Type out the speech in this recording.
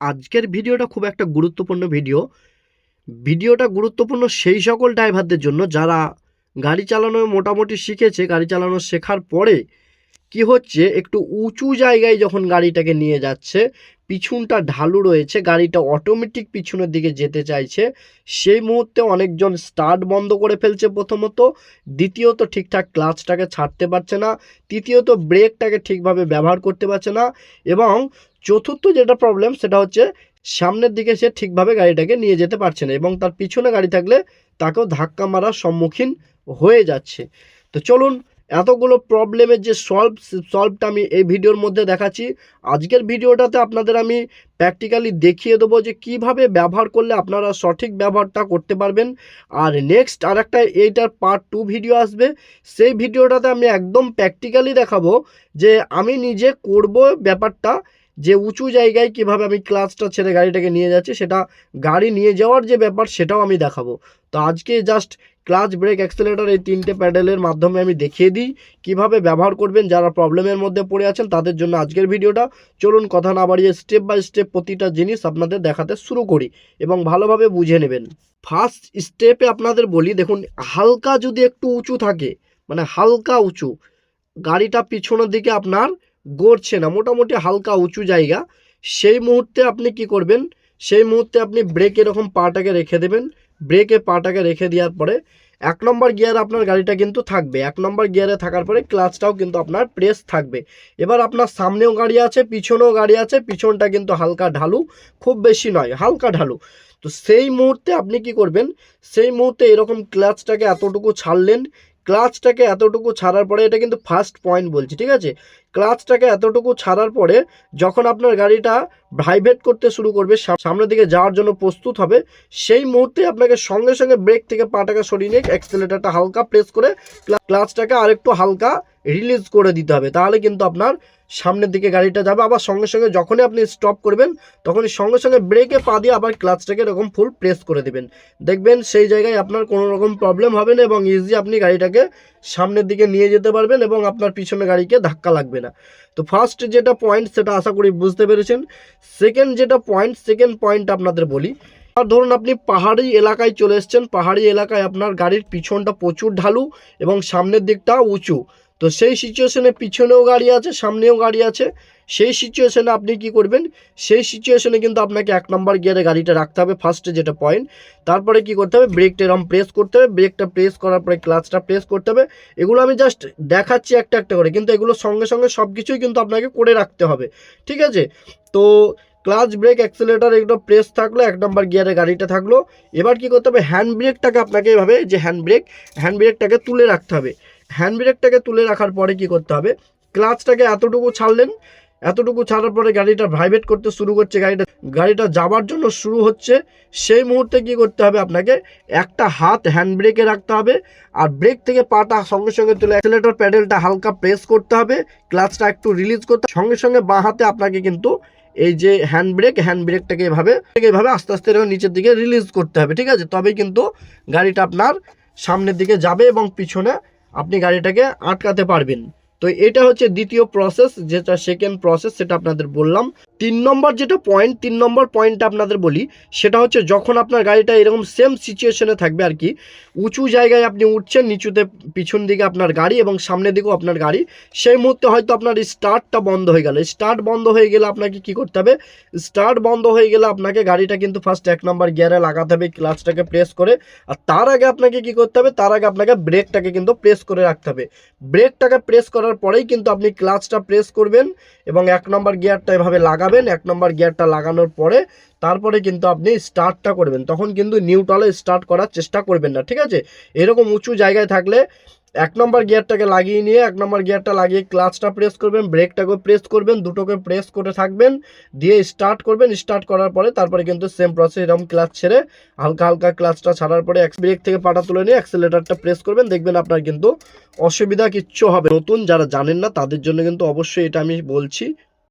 আজকের ভিডিওটা খুব একটা গুরুত্বপূর্ণ ভিডিও। ভিডিওটা গুরুত্বপূর্ণ সেই সকল ড্রাইভারদের জন্য যারা গাড়ি চালানো মোটামুটি শিখেছে, গাড়ি চালানো শেখার পরে কি হচ্ছে, একটু উঁচু জায়গায় যখন গাড়িটাকে নিয়ে যাচ্ছে, পিছনটা ঢালু রয়েছে, গাড়িটা অটোমেটিক পিছনের দিকে যেতে চাইছে, সেই মুহূর্তে অনেকজন স্টার্ট বন্ধ করে ফেলছে প্রথমত, দ্বিতীয়ত ঠিকঠাক ক্লাচটাকে ছাড়তে পারছে না, তৃতীয়ত ব্রেকটাকে ঠিকভাবে ব্যবহার করতে পারছে না, এবং চতুর্থ যেটা প্রবলেম সেটা হচ্ছে সামনের দিকে সে ঠিকভাবে গাড়িটাকে নিয়ে যেতে পারছে না এবং তার পিছনে গাড়ি থাকলে তাকেও ধাক্কা মারার সম্মুখীন হয়ে যাচ্ছে। তো চলুন, এতগুলো প্রবলেমের যে সলভ সলভটা আমি এই ভিডিওর মধ্যে দেখাচ্ছি। আজকের ভিডিওটাতে আপনাদের আমি প্র্যাকটিক্যালি দেখিয়ে দেবো যে কীভাবে ব্যবহার করলে আপনারা সঠিক ব্যবহারটা করতে পারবেন। আর নেক্সট আর একটা এইটার পার্ট টু ভিডিও আসবে। সেই ভিডিওটাতে আমি একদম প্র্যাকটিক্যালি দেখাবো যে আমি নিজে করব ব্যাপারটা যে উঁচু জায়গায় কীভাবে আমি ক্লাচটা ছেড়ে গাড়িটাকে নিয়ে যাচ্ছি, সেটা গাড়ি নিয়ে যাওয়ার যে ব্যাপার, সেটাও আমি দেখাবো। তো আজকে জাস্ট ক্লাচ ব্রেক অ্যাক্সেলেটর এই তিনটে প্যাডেলের মাধ্যমে আমি দেখিয়ে দিই কীভাবে ব্যবহার করবেন, যারা প্রবলেমের মধ্যে পড়ে আছেন, তাদের জন্য আজকের ভিডিওটা। চলুন, কথা না বাড়িয়ে স্টেপ বাই স্টেপ প্রতিটা জিনিস আপনাদের দেখাতে শুরু করি এবং ভালোভাবে বুঝে নেবেন। ফার্স্ট স্টেপে আপনাদের বলি, দেখুন, হালকা যদি একটু উঁচু থাকে মানে হালকা উঁচু, গাড়িটা পিছনের দিকে আপনার গড়ছে না, মোটামুটি হালকা উঁচু জায়গা। সেই মুহূর্তে আপনি কি করবেন? সেই মুহূর্তে আপনি ব্রেক এরকম পাটাকে রেখে দেবেন। ব্রেকে পাটাকে রেখে দেওয়ার পরে এক নম্বর গিয়ার আপনার গাড়িটা কিন্তু থাকবে। এক নম্বর গিয়ারে থাকার পরে ক্লাচটাও কিন্তু আপনার প্রেস থাকবে। এবার আপনার সামনেও গাড়ি আছে, পিছনেও গাড়ি আছে, পিছনটা কিন্তু হালকা ঢালু, খুব বেশি নয়, হালকা ঢালু। তো সেই মুহূর্তে আপনি কি করবেন? সেই মুহূর্তে এরকম ক্লাচটাকে এতটুকু ছাড়লেন ক্লাচটাকে এতটুকু ছাড়ার পরে, এটা কিন্তু ফার্স্ট পয়েন্ট বলছি, ঠিক আছে? ক্লাচটাকে এতটুকু ছাড়ার পরে, যখন আপনার গাড়িটা ভাইভেট করতে শুরু করবে সামনের দিকে যাওয়ার জন্য প্রস্তুত হবে, সেই মুহূর্তে আপনাকে সঙ্গে সঙ্গে ব্রেক থেকে পাটাকে সরিয়ে নিয়ে অ্যাক্সেলেটারটা হালকা প্রেস করে ক্লা- ক্লাচটাকে আরেকটু হালকা রিলিজ করে দিতে হবে। তাহলে কিন্তু আপনার সামনের দিকে গাড়িটা যাবে। আবার সঙ্গে সঙ্গে যখনই আপনি স্টপ করবেন, তখনই সঙ্গে সঙ্গে ব্রেকে পা দিয়ে আবার ক্লাচটাকে এরকম ফুল প্রেস করে দেবেন। দেখবেন সেই জায়গায় আপনার কোনো রকম প্রবলেম হবে না এবং ইজি আপনি গাড়িটাকে সামনের দিকে নিয়ে যেতে পারবেন এবং আপনার পিছনে গাড়িকে ধাক্কা লাগবে না। তো ফার্স্ট যেটা পয়েন্ট সেটা আশা করি বুঝতে পেরেছেন। সেকেন্ড যেটা পয়েন্ট সেকেন্ড পয়েন্ট আপনাদের বলি। আর ধরুন আপনি পাহাড়ি এলাকায় চলে এসছেন। পাহাড়ি এলাকায় আপনার গাড়ির পিছনটা প্রচুর ঢালু এবং সামনের দিকটা উঁচু। তো সেই সিচুয়েশনে পিছনেও গাড়ি আছে, সামনেও গাড়ি আছে। সেই সিচুয়েশনে আপনি কি করবেন? সেই সিচুয়েশনে কিন্তু আপনাকে এক নম্বর গিয়ারে গাড়িটা রাখতে হবে ফার্স্টে যেটা পয়েন্ট তারপরে কি করতে হবে? ব্রেকটা এরকম প্রেস করতে হবে। ব্রেকটা প্রেস করার পরে ক্লাচটা প্রেস করতে হবে। এগুলো আমি জাস্ট দেখাচ্ছি একটা একটা করে। কিন্তু এগুলো সঙ্গে সঙ্গে সব কিছুই কিন্তু আপনাকে করে রাখতে হবে। ঠিক আছে? তো ক্লাচ ব্রেক অ্যাক্সেলেটার এগুলো প্রেস থাকল, এক নম্বর গিয়ারে গাড়িটা থাকল। এবার কি করতে হবে? হ্যান্ড ব্রেকটাকে আপনাকে এভাবে, যে হ্যান্ড ব্রেক হ্যান্ড ব্রেকটাকে তুলে রাখতে হবে। হ্যান্ড ব্রেকটাকে তুলে রাখার পরে কি করতে হবে? ক্লাচটাকে এতটুকু ছাড়লেন, এতটুকু ছাড়ার পরে গাড়িটা ভাইব্রেট করতে শুরু করছে, গাড়িটা গাড়িটা যাবার জন্য শুরু হচ্ছে। সেই মুহূর্তে কি করতে হবে আপনাকে? একটা হাত হ্যান্ড ব্রেকে রাখতে হবে আর ব্রেক থেকে পাটা সঙ্গে সঙ্গে তুলে অ্যাক্সেলেটর প্যাডেলটা হালকা প্রেস করতে হবে, ক্লাচটা একটু রিলিজ করতে সঙ্গে সঙ্গে বাঁ হাতে আপনাকে কিন্তু এই যে হ্যান্ড ব্রেক হ্যান্ড ব্রেকটাকে এভাবে এভাবে আস্তে আস্তে নিচের দিকে রিলিজ করতে হবে, ঠিক আছে? তবেই কিন্তু গাড়িটা আপনার সামনের দিকে যাবে এবং পিছনে আপনি গাড়িটাকে আটকাতে পারবেন। তো এটা হচ্ছে দ্বিতীয় প্রসেস যেটা সেকেন্ড প্রসেস সেটা আপনাদের বললাম। তিন নম্বর যেটা পয়েন্ট তিন নম্বর পয়েন্টটা আপনাদের বলি, সেটা হচ্ছে যখন আপনার গাড়িটা এরকম সেম সিচুয়েশনে থাকবে আর কি, উঁচু জায়গায় আপনি উঠছেন, নিচুতে পিছন দিকে আপনার গাড়ি এবং সামনের দিকেও আপনার গাড়ি, সেই মুহূর্তে হয়তো আপনার স্টার্টটা বন্ধ হয়ে গেল। স্টার্ট বন্ধ হয়ে গেলে আপনাকে কি করতে হবে? স্টার্ট বন্ধ হয়ে গেলে আপনাকে গাড়িটা কিন্তু ফার্স্ট এক নম্বর গিয়ারে লাগাতে হবে ক্লাচটাকে প্রেস করে, আর তার আগে আপনাকে কি করতে হবে? তার আগে আপনাকে ব্রেকটাকে কিন্তু প্রেস করে রাখতে হবে। ব্রেকটাকে প্রেস করার পরেই কিন্তু আপনি ক্লাচটা প্রেস করবেন এবং এক নম্বর গিয়ারটা এভাবে লাগাবেন, এক নম্বর গিয়ারটা লাগানোর পরে তারপরে কিন্তু আপনি স্টার্টটা করবেন। তখন কিন্তু নিউট্রালে স্টার্ট করার চেষ্টা করবেন না, ঠিক আছে? এরকম উঁচু জায়গায় থাকলে এক নম্বর গিয়ারটাকে লাগিয়ে নিয়ে, এক নম্বর গিয়ারটা লাগিয়ে ক্লাচটা প্রেস করবেন, ব্রেকটাকেও প্রেস করবেন, দুটোকে প্রেস করে থাকবেন, দিয়ে স্টার্ট করবেন স্টার্ট করার পরে তারপরে কিন্তু সেম প্রসেস এরকম ক্লাচ ছেড়ে হালকা হালকা ক্লাচটা ছাড়ার পরে এক ব্রেক থেকে পাটা তুলে নিয়ে অ্যাক্সেলেটারটা প্রেস করবেন, দেখবেন আপনার কিন্তু অসুবিধা কিচ্ছু হবে। নতুন যারা জানেন না তাদের জন্য কিন্তু অবশ্যই এটা আমি বলছি